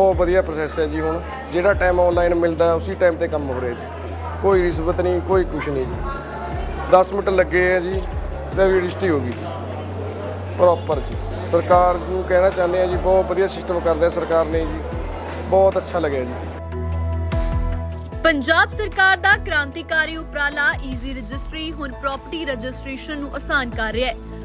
ਬਹੁਤ ਵਧੀਆ ਪ੍ਰੋਸੈਸ ਹੈ ਜੀ ਹੁਣ। ਜਿਹੜਾ ਟਾਈਮ ਆਨਲਾਈਨ ਮਿਲਦਾ, ਉਸੇ ਟਾਈਮ ਤੇ ਕੰਮ ਹੋ ਰਿਹਾ ਜੀ। ਕੋਈ ਰਿਸ਼ਵਤ ਨਹੀਂ, ਕੋਈ ਕੁਛ ਨਹੀਂ ਜੀ। 10 ਮਿੰਟ ਲੱਗੇ ਆ ਜੀ, ਤੇ ਰਜਿਸਟਰੀ ਹੋ ਗਈ। ਪ੍ਰੋਪਰ ਜੀ। ਸਰਕਾਰ ਨੂੰ ਕਹਿਣਾ ਚਾਹੁੰਦੇ ਆ ਜੀ, ਬਹੁਤ ਵਧੀਆ ਸਿਸਟਮ ਕਰਦਾ ਸਰਕਾਰ ਨੇ ਜੀ। ਬਹੁਤ ਅੱਛਾ ਲੱਗਿਆ ਜੀ। ਪੰਜਾਬ ਸਰਕਾਰ ਦਾ ਕ੍ਰਾਂਤੀਕਾਰੀ ਉਪਰਾਲਾ ਈਜ਼ੀ ਰਜਿਸਟਰੀ ਹੁਣ ਪ੍ਰਾਪਰਟੀ ਰਜਿਸਟ੍ਰੇਸ਼ਨ ਨੂੰ ਆਸਾਨ ਕਰ ਰਿਹਾ ਹੈ।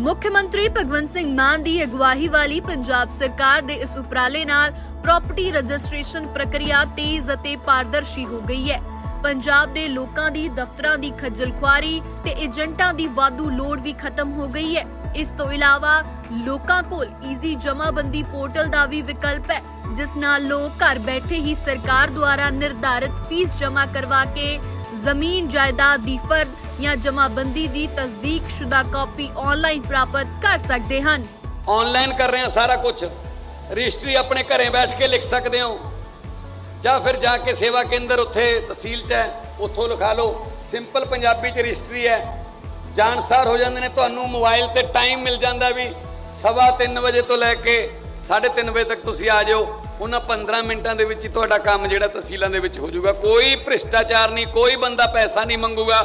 ਮੁੱਖ ਮੰਤਰੀ ਭਗਵੰਤ ਸਿੰਘ ਮਾਨ ਦੀ ਅਗਵਾਈ ਵਾਲੀ ਪੰਜਾਬ ਸਰਕਾਰ ਦੇ ਇਸ ਉਪਰਾਲੇ ਨਾਲ ਪ੍ਰਾਪਰਟੀ ਰਜਿਸਟ੍ਰੇਸ਼ਨ ਪ੍ਰਕਿਰਿਆ ਤੇਜ਼ ਅਤੇ ਪਾਰਦਰਸ਼ੀ ਹੋ ਗਈ ਹੈ। ਪੰਜਾਬ ਦੇ ਲੋਕਾਂ ਦੀ ਦਫ਼ਤਰਾਂ ਦੀ ਖੱਜਲ ਖੁਆਰੀ ਤੇ ਏਜੰਟਾਂ ਦੀ ਵਾਧੂ ਲੋੜ ਵੀ ਖਤਮ ਹੋ ਗਈ ਹੈ। ਇਸ ਤੋਂ ਇਲਾਵਾ ਲੋਕਾਂ ਕੋਲ ਈਜ਼ੀ ਜਮਾਬੰਦੀ ਪੋਰਟਲ ਦਾ ਵੀ ਵਿਕਲਪ ਹੈ, ਜਿਸ ਨਾਲ ਲੋਕ ਘਰ ਬੈਠੇ ਹੀ ਸਰਕਾਰ ਦੁਆਰਾ ਨਿਰਧਾਰਿਤ ਫੀਸ ਜਮ੍ਹਾਂ ਕਰਵਾ ਕੇ ਜ਼ਮੀਨ ਜਾਇਦਾਦ ਦੀ ਫਰਦ ਜਾਂ ਜਮਾਬੰਦੀ ਦੀ ਤਸਦੀਕਸ਼ੁਦਾ ਕਾਪੀ ਆਨਲਾਈਨ ਪ੍ਰਾਪਤ ਕਰ ਸਕਦੇ ਹਨ। ਆਨਲਾਈਨ ਕਰ ਰਹੇ ਹਾਂ ਸਾਰਾ ਕੁਝ ਰਜਿਸਟਰੀ ਆਪਣੇ ਘਰੇ ਬੈਠ ਕੇ ਲਿਖ ਸਕਦੇ ਹੋ। ਜਾਂ ਫਿਰ ਜਾ ਕੇ ਸੇਵਾ ਕੇਂਦਰ ਉੱਥੇ ਤਹਿਸੀਲ 'ਚ ਹੈ, ਉੱਥੋਂ ਲਿਖਾ ਲਓ। ਸਿੰਪਲ ਪੰਜਾਬੀ 'ਚ ਰਜਿਸਟਰੀ ਹੈ। ਜਾਣਸਾਰ ਹੋ ਜਾਂਦੇ ਨੇ, ਤੁਹਾਨੂੰ ਮੋਬਾਈਲ ਤੇ ਟਾਈਮ ਮਿਲ ਜਾਂਦਾ ਵੀ ਸਵਾ ਤਿੰਨ ਵਜੇ ਤੋਂ ਲੈ ਕੇ 3:30 ਵਜੇ ਤੱਕ ਤੁਸੀਂ ਆ ਜਾਓ ਉਹਨਾਂ 15 ਮਿੰਟਾਂ ਦੇ ਵਿੱਚ ਹੀ ਤੁਹਾਡਾ ਕੰਮ ਜਿਹੜਾ ਤਹਿਸੀਲਾਂ ਦੇ ਵਿੱਚ ਹੋ ਜਾਊਗਾ। ਕੋਈ ਭ੍ਰਿਸ਼ਟਾਚਾਰ ਨਹੀਂ, ਕੋਈ ਬੰਦਾ ਪੈਸਾ ਨਹੀਂ ਮੰਗੂਗਾ।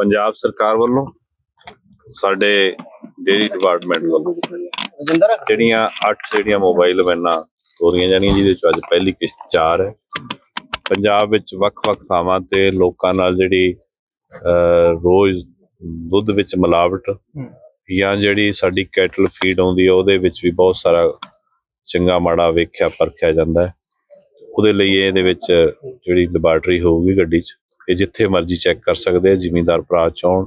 ਪੰਜਾਬ ਸਰਕਾਰ ਵੱਲੋਂ ਸਾਡੇ ਡੇਰੀ ਡਿਪਾਰਟਮੈਂਟ ਵੱਲੋਂ ਜਿਹੜੀਆਂ 8 ਜਿਹੜੀਆਂ ਮੋਬਾਈਲ ਵੈਨਾਂ ਤੋਰੀਆਂ ਜਾਣੀਆਂ ਜਿਹਦੇ ਚ ਅੱਜ ਪਹਿਲੀ ਕਿਸ਼ਤ 4 ਹੈ। ਪੰਜਾਬ ਵਿੱਚ ਵੱਖ-ਵੱਖ ਥਾਵਾਂ ਤੇ ਲੋਕਾਂ ਨਾਲ ਜਿਹੜੀ ਰੋਜ਼ ਦੁੱਧ ਵਿੱਚ ਮਿਲਾਵਟ ਜਾਂ ਜਿਹੜੀ ਸਾਡੀ ਕੈਟਲ ਫੀਡ ਆਉਂਦੀ ਹੈ ਉਹਦੇ ਵਿੱਚ ਵੀ ਬਹੁਤ ਸਾਰਾ ਚੰਗਾ ਮਾੜਾ ਵੇਖਿਆ ਪਰਖਿਆ ਜਾਂਦਾ ਹੈ। ਉਹਦੇ ਲਈ ਇਹਦੇ ਵਿੱਚ ਜਿਹੜੀ ਲੈਬਾਰਟਰੀ ਹੋਊਗੀ ਗੱਡੀ 'ਚ। ਇਹ ਜਿੱਥੇ ਮਰਜ਼ੀ ਚੈੱਕ ਕਰ ਸਕਦੇ ਆ, ਜ਼ਿਮੀਂਦਾਰ ਭਰਾ ਚਾਹਣ,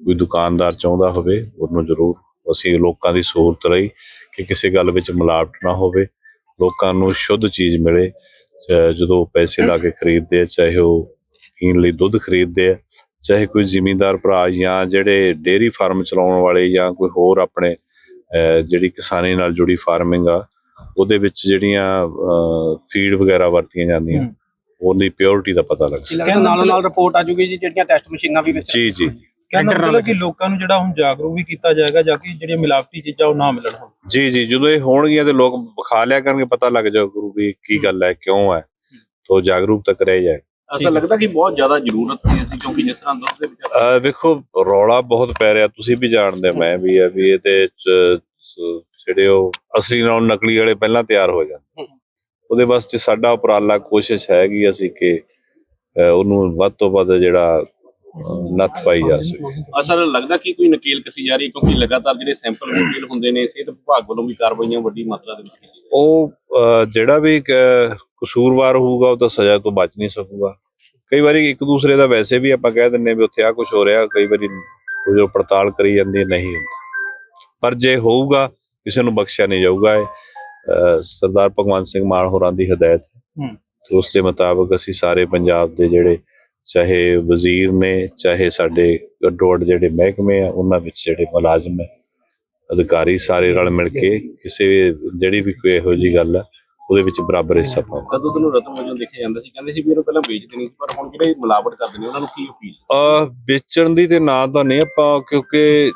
ਕੋਈ ਦੁਕਾਨਦਾਰ ਚਾਹੁੰਦਾ ਹੋਵੇ, ਉਹਨੂੰ ਜ਼ਰੂਰ ਅਸੀਂ ਲੋਕਾਂ ਦੀ ਸਹੂਲਤ ਲਈ ਕਿ ਕਿਸੇ ਗੱਲ ਵਿੱਚ ਮਿਲਾਵਟ ਨਾ ਹੋਵੇ, ਲੋਕਾਂ ਨੂੰ ਸ਼ੁੱਧ ਚੀਜ਼ ਮਿਲੇ ਜਦੋਂ ਪੈਸੇ ਲਾ ਕੇ ਖਰੀਦਦੇ ਆ, ਚਾਹੇ ਉਹ ਪੀਣ ਲਈ ਦੁੱਧ ਖਰੀਦਦੇ ਆ, ਚਾਹੇ ਕੋਈ ਜ਼ਿਮੀਂਦਾਰ ਭਰਾ ਜਾਂ ਜਿਹੜੇ ਡੇਅਰੀ ਫਾਰਮ ਚਲਾਉਣ ਵਾਲੇ ਜਾਂ ਕੋਈ ਹੋਰ ਆਪਣੇ ਜਿਹੜੀ ਕਿਸਾਨੀ ਨਾਲ ਜੁੜੀ ਫਾਰਮਿੰਗ ਆ, ਉਹਦੇ ਵਿੱਚ ਜਿਹੜੀਆਂ ਫੀਡ ਵਗੈਰਾ ਵਰਤੀਆਂ ਜਾਂਦੀਆਂ। ਉਹਦੀ ਪਿਓਰਿਟੀ ਦਾ ਪਤਾ ਲੱਗ ਸਕਦਾ ਕਹਿੰਦੇ ਨਾਲੋਂ ਨਾਲ ਰਿਪੋਰਟ ਆ ਜੂਗੀ ਜੀ ਜਿਹੜੀਆਂ ਟੈਸਟ ਮਸ਼ੀਨਾਂ ਵੀ ਵਿੱਚ ਜੀ ਜੀ। ਕਹਿੰਦਾ ਮਤਲਬ ਕਿ ਲੋਕਾਂ ਨੂੰ ਜਿਹੜਾ ਹੁਣ ਜਾਗਰੂਕ ਵੀ ਕੀਤਾ ਜਾਏਗਾ ਜਾਂ ਕਿ ਜਿਹੜੀਆਂ ਮਿਲਾਵਟੀ ਚੀਜ਼ਾਂ ਉਹ ਨਾ ਮਿਲਣ ਹੁਣ। ਜੀ ਜੀ ਜਦੋਂ ਇਹ ਹੋਣਗੀਆਂ ਤੇ ਲੋਕ ਵਿਖਾ ਲਿਆ ਕਰਨਗੇ ਪਤਾ ਲੱਗ ਜਾਊ ਗੁਰੂ ਵੀ ਕੀ ਗੱਲ ਹੈ ਕਿਉਂ ਹੈ। ਤੋਂ ਜਾਗਰੂਕ ਤੱਕ ਰਹਿ ਜਾਏ। ਐਸਾ ਲੱਗਦਾ ਕਿ ਬਹੁਤ ਜ਼ਿਆਦਾ ਜ਼ਰੂਰਤ ਹੈ ਸੀ ਕਿਉਂਕਿ ਜਿਸ ਤਰ੍ਹਾਂ ਦੁੱਧ ਦੇ ਵਿੱਚ ਅਹ ਵੇਖੋ ਰੌਲਾ ਬਹੁਤ ਪੈ ਰਿਹਾ ਤੁਸੀਂ ਵੀ ਜਾਣਦੇ ਹੋ, ਮੈਂ ਵੀ ਹੈ ਵੀ ਇਹਦੇ ਜਿਹੜੇ ਉਹ ਅਸਲੀ ਨਾਲ ਨਕਲੀ ਵਾਲੇ ਪਹਿਲਾਂ ਤਿਆਰ ਹੋ ਜਾਂਦੇ। ਉਹਦੇ ਵਾਸਤੇ ਸਾਡਾ ਉਪਰਾਲਾ ਕੋਸ਼ਿਸ਼ ਹੈਗੀ ਅਸੀਂ ਕਿ ਉਹਨੂੰ ਵੱਧ ਤੋਂ ਵੱਧ ਜਿਹੜਾ ਨੱਥ ਪਾਈ ਜਾ ਸਕੇ। ਅਸਲ ਲੱਗਦਾ ਕਿ ਕੋਈ ਨਕੇਲ ਕਸੀ ਜਾ ਰਹੀ ਹੈ? ਕਿਉਂਕਿ ਲਗਾਤਾਰ ਜਿਹੜੇ ਸੈਂਪਲ ਨਕੇਲ ਹੁੰਦੇ ਨੇ ਸਿਹਤ ਵਿਭਾਗ ਵੱਲੋਂ ਵੀ ਕਾਰਵਾਈਆਂ ਵੱਡੀ ਮਾਤਰਾ ਦੇ ਵਿੱਚ ਉਹ ਜਿਹੜਾ ਵੀ ਕਸੂਰਵਾਰ ਹੋਊਗਾ ਉਹ ਤਾਂ ਸਜ਼ਾ ਤੋਂ ਬਚ ਨਹੀਂ ਸਕੂਗਾ। ਕਈ ਵਾਰੀ ਇੱਕ ਦੂਸਰੇ ਦਾ ਵੈਸੇ ਵੀ ਆਪਾਂ ਕਹਿ ਦਿੰਨੇ ਵੀ ਉੱਥੇ ਆ ਕੁਝ ਹੋ ਰਿਹਾ ਕਈ ਵਾਰੀ ਜੋ ਪੜਤਾਲ ਕਰੀ ਜਾਂਦੀ ਨਹੀਂ ਹੁੰਦਾ। ਪਰ ਜੇ ਹੋਊਗਾ ਕਿਸੇ ਨੂੰ ਬਖਸ਼ਿਆ ਨਹੀਂ ਜਾਊਗਾ ਇਹ। ਸਰਦਾਰ ਭਗਵੰਤ ਸਿੰਘ ਮਾਨ ਹੋਰਾਂ ਦੀ ਹਦਾਇਤ ਹੈ। ਉਸ ਦੇ ਮੁਤਾਬਕ ਅਸੀਂ ਸਾਰੇ ਪੰਜਾਬ ਦੇ ਜਿਹੜੇ ਚਾਹੇ ਵਜ਼ੀਰ ਨੇ ਚਾਹੇ ਸਾਡੇ ਅੱਡੋ-ਅੱਡ ਜਿਹੜੇ ਮਹਿਕਮੇ ਆ ਉਹਨਾਂ ਵਿੱਚ ਜਿਹੜੇ ਮੁਲਾਜ਼ਮ ਹੈ ਅਧਿਕਾਰੀ ਸਾਰੇ ਰਲ ਮਿਲ ਕੇ ਕਿਸੇ ਜਿਹੜੀ ਵੀ ਕੋਈ ਇਹੋ ਜੀ ਗੱਲ ਹੈ ਉਹਦੇ ਵਿੱਚ ਬਰਾਬਰ ਹਿੱਸਾ ਪਾਓ ਤਾਂ ਦੁੱਧ ਨੂੰ ਰਤਨ ਵਜੋਂ ਦੇਖਿਆ ਜਾਂਦਾ ਸੀ ਕਹਿੰਦੇ ਸੀ ਵੀ ਇਹਨੂੰ ਪਹਿਲਾਂ ਵੇਚਦੇ ਨਹੀਂ ਸੀ ਪਰ ਹੁਣ ਜਿਹੜੇ ਮਿਲਾਵਟ ਕਰਦੇ ਨੇ ਉਹਨਾਂ ਨੂੰ ਕੀ ਅਪੀਲ? ਅਹ ਵੇਚਣ ਦੀ ਤੇ ਨਾਂ ਤਾਂ ਨਹੀਂ ਆਪਾਂ ਕਿਉਂਕਿ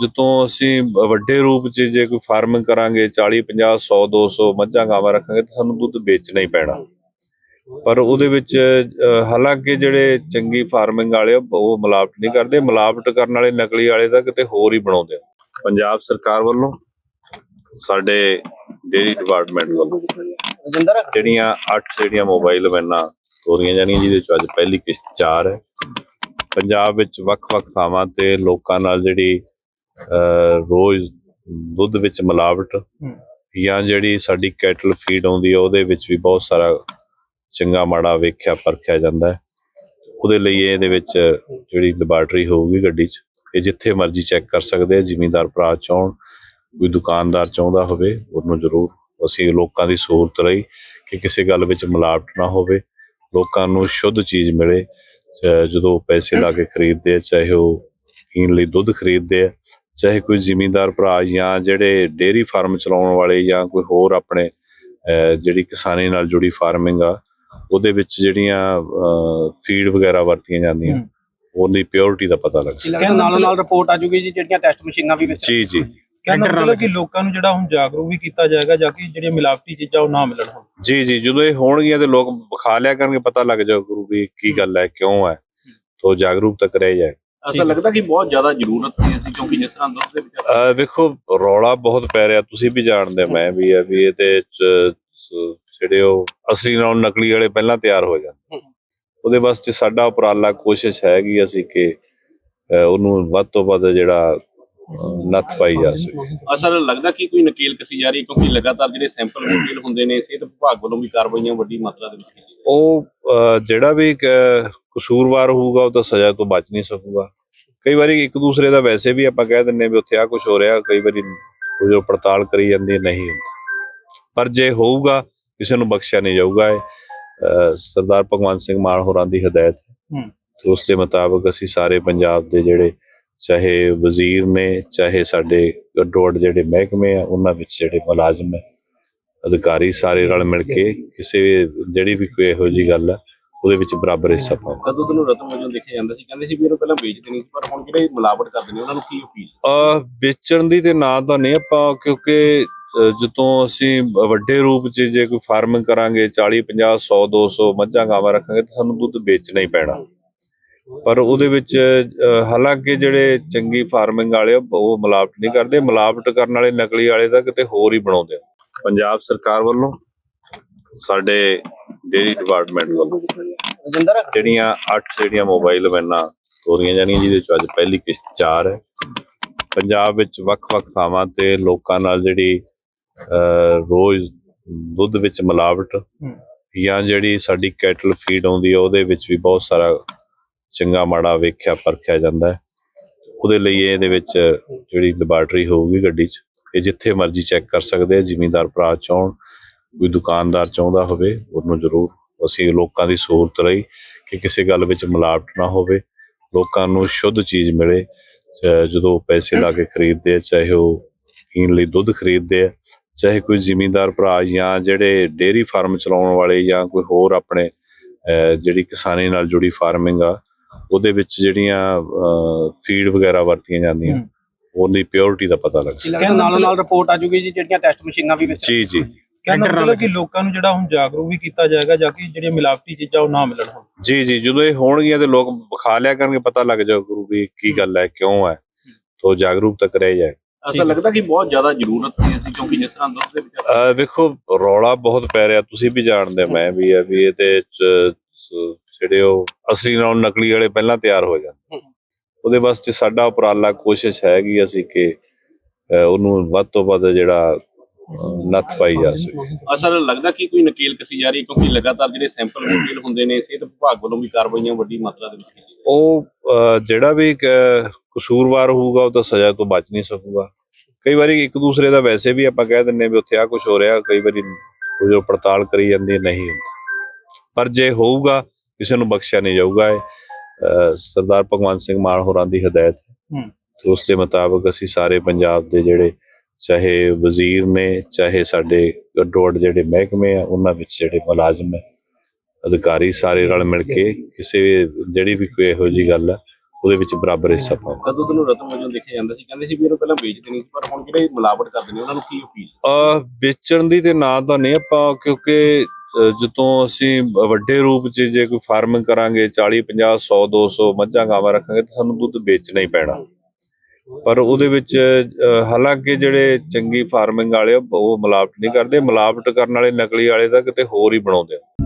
ਜਦੋਂ ਅਸੀਂ ਵੱਡੇ ਰੂਪ 'ਚ ਜੇ ਕੋਈ ਫਾਰਮਿੰਗ ਕਰਾਂਗੇ 40 50 100 200 ਮੱਝਾਂ ਗਾਵਾਂ ਰੱਖਾਂਗੇ ਤਾਂ ਸਾਨੂੰ ਦੁੱਧ ਵੇਚਣਾ ਹੀ ਪੈਣਾ। ਪਰ ਉਹਦੇ ਵਿੱਚ ਹਾਲਾਂਕਿ ਜਿਹੜੇ ਚੰਗੀ ਫਾਰਮਿੰਗ ਵਾਲੇ ਉਹ ਮਿਲਾਵਟ ਨਹੀਂ ਕਰਦੇ। ਮਿਲਾਵਟ ਕਰਨ ਵਾਲੇ ਨਕਲੀ ਵਾਲੇ ਤਾਂ ਕਿਤੇ ਹੋਰ ਹੀ ਬਣਾਉਂਦੇ ਪੰਜਾਬ ਸਰਕਾਰ ਵੱਲੋਂ ਸਾਡੇ ਡੇਰੀ ਡਿਪਾਰਟਮੈਂਟ ਵੱਲੋਂ ਜਿਹੜੀਆਂ 8 ਜਿਹੜੀਆਂ ਮੋਬਾਈਲ ਵੈਨਾਂ ਤੋਰੀਆਂ ਜਾਣੀਆਂ ਜਿਹਦੇ ਚ ਅੱਜ ਪਹਿਲੀ ਕਿਸ਼ਤ 4 ਹੈ। ਪੰਜਾਬ ਵਿੱਚ ਵੱਖ-ਵੱਖ ਥਾਵਾਂ ਤੇ ਲੋਕਾਂ ਨਾਲ ਜਿਹੜੀ ਰੋਜ਼ ਦੁੱਧ ਵਿੱਚ ਮਿਲਾਵਟ ਜਾਂ ਜਿਹੜੀ ਸਾਡੀ ਕੈਟਲ ਫੀਡ ਆਉਂਦੀ ਹੈ ਉਹਦੇ ਵਿੱਚ ਵੀ ਬਹੁਤ ਸਾਰਾ ਚੰਗਾ ਮਾੜਾ ਵੇਖਿਆ ਪਰਖਿਆ ਜਾਂਦਾ ਹੈ। ਉਹਦੇ ਲਈ ਇਹਦੇ ਵਿੱਚ ਜਿਹੜੀ ਲੈਬਾਰਟਰੀ ਹੋਊਗੀ ਗੱਡੀ 'ਚ ਇਹ ਜਿੱਥੇ ਮਰਜ਼ੀ ਚੈੱਕ ਕਰ ਸਕਦੇ ਆ ਜ਼ਿਮੀਂਦਾਰ ਭਰਾ ਚਾਹਣ ਕੋਈ ਦੁਕਾਨਦਾਰ ਚਾਹੁੰਦਾ ਹੋਵੇ ਉਹਨੂੰ ਜ਼ਰੂਰ ਅਸੀਂ ਲੋਕਾਂ ਦੀ ਸਹੂਲਤ ਲਈ ਕਿ ਕਿਸੇ ਗੱਲ ਵਿੱਚ ਮਿਲਾਵਟ ਨਾ ਹੋਵੇ ਲੋਕਾਂ ਨੂੰ ਸ਼ੁੱਧ ਚੀਜ਼ ਮਿਲੇ ਜਦੋਂ ਪੈਸੇ ਲਾ ਕੇ ਖਰੀਦਦੇ ਆ ਚਾਹੇ ਉਹ ਪੀਣ ਲਈ ਦੁੱਧ ਖਰੀਦਦੇ ਆ ਚਾਹੇ ਕੋਈ ਜ਼ਿਮੀਂਦਾਰ ਭਰਾ ਜਾਂ ਜਿਹੜੇ ਡੇਅਰੀ ਫਾਰਮ ਚਲਾਉਣ ਵਾਲੇ ਜਾਂ ਕੋਈ ਹੋਰ ਆਪਣੇ ਜਿਹੜੀ ਕਿਸਾਨੀ ਨਾਲ ਜੁੜੀ ਫਾਰਮਿੰਗ ਆ ਉਹਦੇ ਵਿੱਚ ਜਿਹੜੀਆਂ ਫੀਡ ਵਗੈਰਾ ਵਰਤੀਆਂ ਜਾਂਦੀਆਂ। ਉਹਦੀ ਪਿਓਰਿਟੀ ਦਾ ਪਤਾ ਲੱਗ ਸਕਦਾ ਕਹਿੰਦੇ ਨਾਲੋਂ ਨਾਲ ਰਿਪੋਰਟ ਆ ਜੂਗੀ ਜੀ ਜਿਹੜੀਆਂ ਟੈਸਟ ਮਸ਼ੀਨਾਂ ਵੀ ਵਿੱਚ ਜੀ ਜੀ। ਕਹਿੰਦਾ ਮਤਲਬ ਕਿ ਲੋਕਾਂ ਨੂੰ ਜਿਹੜਾ ਹੁਣ ਜਾਗਰੂਕ ਵੀ ਕੀਤਾ ਜਾਏਗਾ ਜਾਂ ਕਿ ਜਿਹੜੀਆਂ ਮਿਲਾਵਟੀ ਚੀਜ਼ਾਂ ਉਹ ਨਾ ਮਿਲਣ ਹੁਣ। ਜੀ ਜੀ ਜਦੋਂ ਇਹ ਹੋਣਗੀਆਂ ਤੇ ਲੋਕ ਵਿਖਾ ਲਿਆ ਕਰਨਗੇ ਪਤਾ ਲੱਗ ਜਾਊ ਗੁਰੂ ਵੀ ਕੀ ਗੱਲ ਹੈ ਕਿਉਂ ਹੈ ਤੋ ਜਾਗਰੂਕਤਾ ਕਰਿਆ ਜਾਏ। ਅਸਲ ਲੱਗਦਾ ਕਿ ਬਹੁਤ ਜ਼ਿਆਦਾ ਜ਼ਰੂਰਤ ਸੀ ਅਸੀਂ ਕਿਉਂਕਿ ਜਿਸ ਤਰ੍ਹਾਂ ਦੁੱਧ ਦੇ ਵਿੱਚ ਵੇਖੋ ਰੌਲਾ ਬਹੁਤ ਪੈ ਰਿਹਾ ਤੁਸੀਂ ਵੀ ਜਾਣਦੇ ਮੈਂ ਵੀ ਹੈ ਵੀ ਇਹਦੇ ਜਿਹੜੇ ਉਹ ਅਸਲੀ ਨਾਲ ਨਕਲੀ ਵਾਲੇ ਪਹਿਲਾਂ ਤਿਆਰ ਹੋ ਜਾਂਦੇ ਉਹਦੇ ਵਾਸਤੇ ਸਾਡਾ ਉਪਰਾਲਾ ਕੋਸ਼ਿਸ਼ ਹੈਗੀ ਅਸੀਂ ਕਿ ਉਹਨੂੰ ਵੱਧ ਤੋਂ ਵੱਧ ਜਿਹੜਾ ਨੱਥ ਪਾਈ ਜਾ ਸਕੇ। ਅਸਲ ਲੱਗਦਾ ਕਿ ਕੋਈ ਨਕੇਲ ਕਸੀ ਜਾ ਰਹੀ ਹੈ ਕਿਉਂਕਿ ਲਗਾਤਾਰ ਜਿਹੜੇ ਸੈਂਪਲ ਮੁਕੇਲ ਹੁੰਦੇ ਨੇ ਸਿਹਤ ਵਿਭਾਗ ਵੱਲੋਂ ਵੀ ਕਾਰਵਾਈਆਂ ਵੱਡੀ ਮਾਤਰਾ ਦੇ ਵਿੱਚ ਉਹ ਜਿਹੜਾ ਵੀ ਕਸੂਰਵਾਰ ਹੋਊਗਾ ਉਹ ਤਾਂ ਸਜ਼ਾ ਤੋਂ ਬਚ ਨਹੀਂ ਸਕੂਗਾ। ਕਈ ਵਾਰੀ ਇੱਕ ਦੂਸਰੇ ਦਾ ਵੈਸੇ ਵੀ ਆਪਾਂ ਕਹਿ ਦਿੰਨੇ ਵੀ ਉੱਥੇ ਆ ਕੁਝ ਹੋ ਰਿਹਾ ਕਈ ਵਾਰੀ ਜੋ ਪੜਤਾਲ ਕਰੀ ਜਾਂਦੀ ਨਹੀਂ ਹੁੰਦਾ। ਪਰ ਜੇ ਹੋਊਗਾ ਕਿਸੇ ਨੂੰ ਬਖਸ਼ਿਆ ਨਹੀਂ ਜਾਊਗਾ ਇਹ ਸਰਦਾਰ ਭਗਵੰਤ ਸਿੰਘ ਮਾਨ ਹੋਰਾਂ ਦੀ ਹਦਾਇਤ ਉਸ ਦੇ ਮੁਤਾਬਕ ਅਸੀਂ ਸਾਰੇ ਪੰਜਾਬ ਦੇ ਜਿਹੜੇ ਚਾਹੇ ਵਜ਼ੀਰ ਨੇ ਚਾਹੇ ਸਾਡੇ ਅੱਡੋ-ਅੱਡ ਜਿਹੜੇ ਮਹਿਕਮੇ ਆ ਉਹਨਾਂ ਵਿੱਚ ਜਿਹੜੇ ਮੁਲਾਜ਼ਮ ਹੈ ਅਧਿਕਾਰੀ ਸਾਰੇ ਰਲ ਮਿਲ ਕੇ ਕਿਸੇ ਜਿਹੜੀ ਵੀ ਕੋਈ ਇਹੋ ਜੀ ਗੱਲ ਹੈ ਉਹਦੇ ਵਿੱਚ ਬਰਾਬਰ ਹਿੱਸਾ ਪਾਓ। ਕਦੋਂ ਨੂੰ ਰਤਨ ਵਜੋਂ ਦੇਖਿਆ ਜਾਂਦਾ ਸੀ? ਕਹਿੰਦੇ ਸੀ ਵੀ ਇਹਨੂੰ ਪਹਿਲਾਂ ਵੇਚਦੇ ਨਹੀਂ ਸੀ ਪਰ ਹੁਣ ਜਿਹੜੇ ਮਿਲਾਵਟ ਕਰਦੇ ਨੇ ਉਹਨਾਂ ਨੂੰ ਕੀ ਅਪੀਲ? ਅ ਵੇਚਣ ਦੀ ਤੇ ਨਾਂ ਤਾਂ ਨਹੀਂ ਆਪਾਂ ਕਿਉਂਕਿ ਜਦੋਂ ਅਸੀਂ ਵੱਡੇ ਰੂਪ 'ਚ ਜੇ ਕੋਈ ਫਾਰਮਿੰਗ ਕਰਾਂਗੇ 40 50 100 200 ਮੱਝਾਂ ਗਾਵਾਂ ਰੱਖਾਂਗੇ ਤਾਂ ਸਾਨੂੰ ਦੁੱਧ ਵੇਚਣਾ ਹੀ ਪੈਣਾ। ਪਰ ਉਹਦੇ ਵਿੱਚ ਹਾਲਾਂਕਿ ਜਿਹੜੇ ਚੰਗੀ ਫਾਰਮਿੰਗ ਵਾਲੇ ਆ, ਉਹ ਮਿਲਾਵਟ ਨਹੀਂ ਕਰਦੇ। ਮਿਲਾਵਟ ਕਰਨ ਵਾਲੇ ਨਕਲੀ ਵਾਲੇ ਤਾਂ ਕਿਤੇ ਹੋਰ ਹੀ ਬਣਾਉਂਦੇ ਆ। ਪੰਜਾਬ ਸਰਕਾਰ ਵੱਲੋਂ ਸਾਡੇ ਡੇਰੀ ਡਿਪਾਰਟਮੈਂਟ ਵੱਲੋਂ। ਰਜਿੰਦਰ? ਜਿਹੜੀਆਂ 8 ਜਿਹੜੀਆਂ ਮੋਬਾਈਲ ਵੈਨਾਂ ਤੋਰੀਆਂ ਜਾਣੀਆਂ ਜਿਹਦੇ ਚ ਅੱਜ ਪਹਿਲੀ ਕਿਸ਼ਤ 4 ਹੈ। ਪੰਜਾਬ ਵਿੱਚ ਵੱਖ-ਵੱਖ ਥਾਵਾਂ ਤੇ ਲੋਕਾਂ ਨਾਲ ਜਿਹੜੀ ਰੋਜ਼ ਦੁੱਧ ਵਿੱਚ ਮਿਲਾਵਟ ਜਾਂ ਜਿਹੜੀ ਸਾਡੀ ਕੈਟਲ ਫੀਡ ਆਉਂਦੀ ਹੈ ਉਹਦੇ ਵਿੱਚ ਵੀ ਬਹੁਤ ਸਾਰਾ ਚੰਗਾ ਮਾੜਾ ਵੇਖਿਆ ਪਰਖਿਆ ਜਾਂਦਾ ਹੈ। ਉਹਦੇ ਲਈ ਇਹਦੇ ਵਿੱਚ ਜਿਹੜੀ ਲੈਬਾਰਟਰੀ ਹੋਊਗੀ ਗੱਡੀ 'ਚ ਇਹ ਜਿੱਥੇ ਮਰਜ਼ੀ ਚੈੱਕ ਕਰ ਸਕਦੇ ਆ ਜ਼ਿਮੀਂਦਾਰ ਭਰਾ ਚਾਹਣ ਕੋਈ ਦੁਕਾਨਦਾਰ ਚਾਹੁੰਦਾ ਹੋਵੇ ਉਹਨੂੰ ਜ਼ਰੂਰ ਅਸੀਂ ਲੋਕਾਂ ਦੀ ਸਹੂਲਤ ਲਈ ਕਿ ਕਿਸੇ ਗੱਲ ਵਿੱਚ ਮਿਲਾਵਟ ਨਾ ਹੋਵੇ। ਲੋਕਾਂ ਨੂੰ ਸ਼ੁੱਧ ਚੀਜ਼ ਮਿਲੇ ਜਦੋਂ ਪੈਸੇ ਲਾ ਕੇ ਖਰੀਦਦੇ ਆ ਚਾਹੇ ਉਹ ਪੀਣ ਲਈ ਦੁੱਧ ਖਰੀਦਦੇ ਆ ਚਾਹੇ ਕੋਈ ਜ਼ਿਮੀਂਦਾਰ ਭਰਾ ਜਾਂ ਜਿਹੜੇ ਡੇਅਰੀ ਫਾਰਮ ਚਲਾਉਣ ਵਾਲੇ ਜਾਂ ਕੋਈ ਹੋਰ ਆਪਣੇ ਜਿਹੜੀ ਕਿਸਾਨੀ ਨਾਲ ਜੁੜੀ ਫਾਰਮਿੰਗ ਆ ਉਹਦੇ ਵਿੱਚ ਜਿਹੜੀਆਂ ਫੀਡ ਵਗੈਰਾ ਵਰਤੀਆਂ ਜਾਂਦੀਆਂ। ਉਹਦੀ ਪਿਓਰਿਟੀ ਦਾ ਪਤਾ ਲੱਗ ਸਕਦਾ ਨਾਲੋਂ ਨਾਲ ਰਿਪੋਰਟ ਆ ਜੂਗੀ ਜੀ ਜਿਹੜੀਆਂ ਟੈਸਟ ਮਸ਼ੀਨਾਂ ਵੀ ਵਿੱਚ ਜੀ ਜੀ। ਕਹਿੰਦਾ ਮਤਲਬ ਕਿ ਲੋਕਾਂ ਨੂੰ ਜਿਹੜਾ ਹੁਣ ਜਾਗਰੂਕ ਵੀ ਕੀਤਾ ਜਾਏਗਾ ਜਾਂ ਕਿ ਜਿਹੜੀਆਂ ਮਿਲਾਵਟੀ ਚੀਜ਼ਾਂ ਉਹ ਨਾ ਮਿਲਣ ਹੁਣ। ਜੀ ਜੀ ਜਦੋਂ ਇਹ ਹੋਣਗੀਆਂ ਤੇ ਲੋਕ ਵਿਖਾ ਲਿਆ ਕਰਨਗੇ ਪਤਾ ਲੱਗ ਜਾਊ ਗੁਰੂ ਵੀ ਕੀ ਗੱਲ ਹੈ ਕਿਉਂ ਹੈ? ਤੋ ਜਾਗਰੂਕਤਾ ਕਰਿਆ ਜਾਏ। ਅਸਲ ਲੱਗਦਾ ਕਿ ਬਹੁਤ ਜ਼ਿਆਦਾ ਜ਼ਰੂਰਤ ਸੀ ਅਸੀਂ ਕਿਉਂਕਿ ਜਿਸ ਤਰ੍ਹਾਂ ਦੁੱਧ ਦੇ ਵਿੱਚ ਵੇਖੋ ਰੌਲਾ ਬਹੁਤ ਪੈ ਰਿਹਾ ਤੁਸੀਂ ਵੀ ਜਾਣਦੇ ਮੈਂ ਵੀ ਹੈ ਵੀ ਇਹਦੇ ਜਿਹੜੇ ਉਹ ਅਸਲੀ ਨਾਲ ਨਕਲੀ ਵਾਲੇ ਪਹਿਲਾਂ ਤਿਆਰ ਹੋ ਜਾਂਦੇ। ਉਹਦੇ ਵਾਸਤੇ ਸਾਡਾ ਉਪਰਾਲਾ ਕੋਸ਼ਿਸ਼ ਹੈਗੀ ਅਸੀਂ ਕਿ ਉਹਨੂੰ ਵੱਧ ਤੋਂ ਵੱਧ ਜਿਹੜਾ ਨੱਥ ਪਾਈ ਜਾ ਸਕੇ। ਅਸਲ ਲੱਗਦਾ ਕਿ ਕੋਈ ਨਕੇਲ ਕਸੀ ਜਾ ਰਹੀ ਹੈ ਕਿਉਂਕਿ ਲਗਾਤਾਰ ਜਿਹੜੇ ਸੈਂਪਲ ਮੁਕੇਲ ਹੁੰਦੇ ਨੇ ਸਿਹਤ ਵਿਭਾਗ ਵੱਲੋਂ ਵੀ ਕਾਰਵਾਈਆਂ ਵੱਡੀ ਮਾਤਰਾ ਦੇ ਵਿੱਚ ਉਹ ਜਿਹੜਾ ਵੀ ਕਸੂਰਵਾਰ ਹੋਊਗਾ ਉਹ ਤਾਂ ਸਜ਼ਾ ਤੋਂ ਬਚ ਨਹੀਂ ਸਕੂਗਾ। ਕਈ ਵਾਰੀ ਇੱਕ ਦੂਸਰੇ ਦਾ ਵੈਸੇ ਵੀ ਆਪਾਂ ਕਹਿ ਦਿੰਨੇ ਵੀ ਉੱਥੇ ਆ ਕੁਝ ਹੋ ਰਿਹਾ ਕਈ ਵਾਰੀ ਜੋ ਪੜਤਾਲ ਕਰੀ ਜਾਂਦੀ ਨਹੀਂ ਹੁੰਦਾ। ਪਰ ਜੇ ਹੋਊਗਾ ਕਿਸੇ ਨੂੰ ਬਖਸ਼ਿਆ ਨਹੀਂ ਜਾਊਗਾ ਇਹ ਸਰਦਾਰ ਭਗਵੰਤ ਸਿੰਘ ਮਾਨ ਹੋਰਾਂ ਦੀ ਹਦਾਇਤ। ਤੇ ਉਸ ਦੇ ਮੁਤਾਬਕ ਅਸੀਂ ਸਾਰੇ ਪੰਜਾਬ ਦੇ ਜਿਹੜੇ ਚਾਹੇ ਵਜ਼ੀਰ ਨੇ ਚਾਹੇ ਸਾਡੇ ਅੱਡੋ-ਅੱਡ ਜਿਹੜੇ ਮਹਿਕਮੇ ਆ ਉਹਨਾਂ ਵਿੱਚ ਜਿਹੜੇ ਮੁਲਾਜ਼ਮ ਹੈ ਅਧਿਕਾਰੀ ਸਾਰੇ ਰਲ ਮਿਲ ਕੇ ਕਿਸੇ ਜਿਹੜੀ ਵੀ ਕੋਈ ਇਹੋ ਜੀ ਗੱਲ ਹੈ ਉਹਦੇ ਵਿੱਚ ਬਰਾਬਰ ਹਿੱਸਾ ਪਾਓ। ਕਦੋਂ ਨੂੰ ਰਤਨ ਵਜੋਂ ਦੇਖਿਆ ਜਾਂਦਾ ਸੀ? ਕਹਿੰਦੇ ਸੀ ਵੀ ਇਹਨੂੰ ਪਹਿਲਾਂ ਵੇਚਦੇ ਨਹੀਂ ਪਰ ਹੁਣ ਜਿਹੜੇ ਮਿਲਾਵਟ ਕਰਦੇ ਨੇ ਉਹਨਾਂ ਨੂੰ ਕੀ ਅਪੀਲ? ਅ ਵੇਚਣ ਦੀ ਤੇ ਨਾਂ ਤਾਂ ਨਹੀਂ ਆਪਾਂ ਕਿਉਂਕਿ ਜਦੋਂ ਅਸੀਂ ਵੱਡੇ ਰੂਪ 'ਚ ਜੇ ਕੋਈ ਫਾਰਮਿੰਗ ਕਰਾਂਗੇ 40 50 100 200 ਮੱਝਾਂ ਗਾਵਾਂ ਰੱਖਾਂਗੇ ਤਾਂ ਸਾਨੂੰ ਦੁੱਧ ਵੇਚਣਾ ਹੀ ਪੈਣਾ। ਪਰ ਉਹਦੇ ਵਿੱਚ ਹਾਲਾਂਕਿ ਜਿਹੜੇ ਚੰਗੀ ਫਾਰਮਿੰਗ ਵਾਲੇ ਆ, ਉਹ ਮਿਲਾਵਟ ਨਹੀਂ ਕਰਦੇ। ਮਿਲਾਵਟ ਕਰਨ ਵਾਲੇ ਨਕਲੀ ਵਾਲੇ ਤਾਂ ਕਿਤੇ ਹੋਰ ਹੀ ਬਣਾਉਂਦੇ ਆ।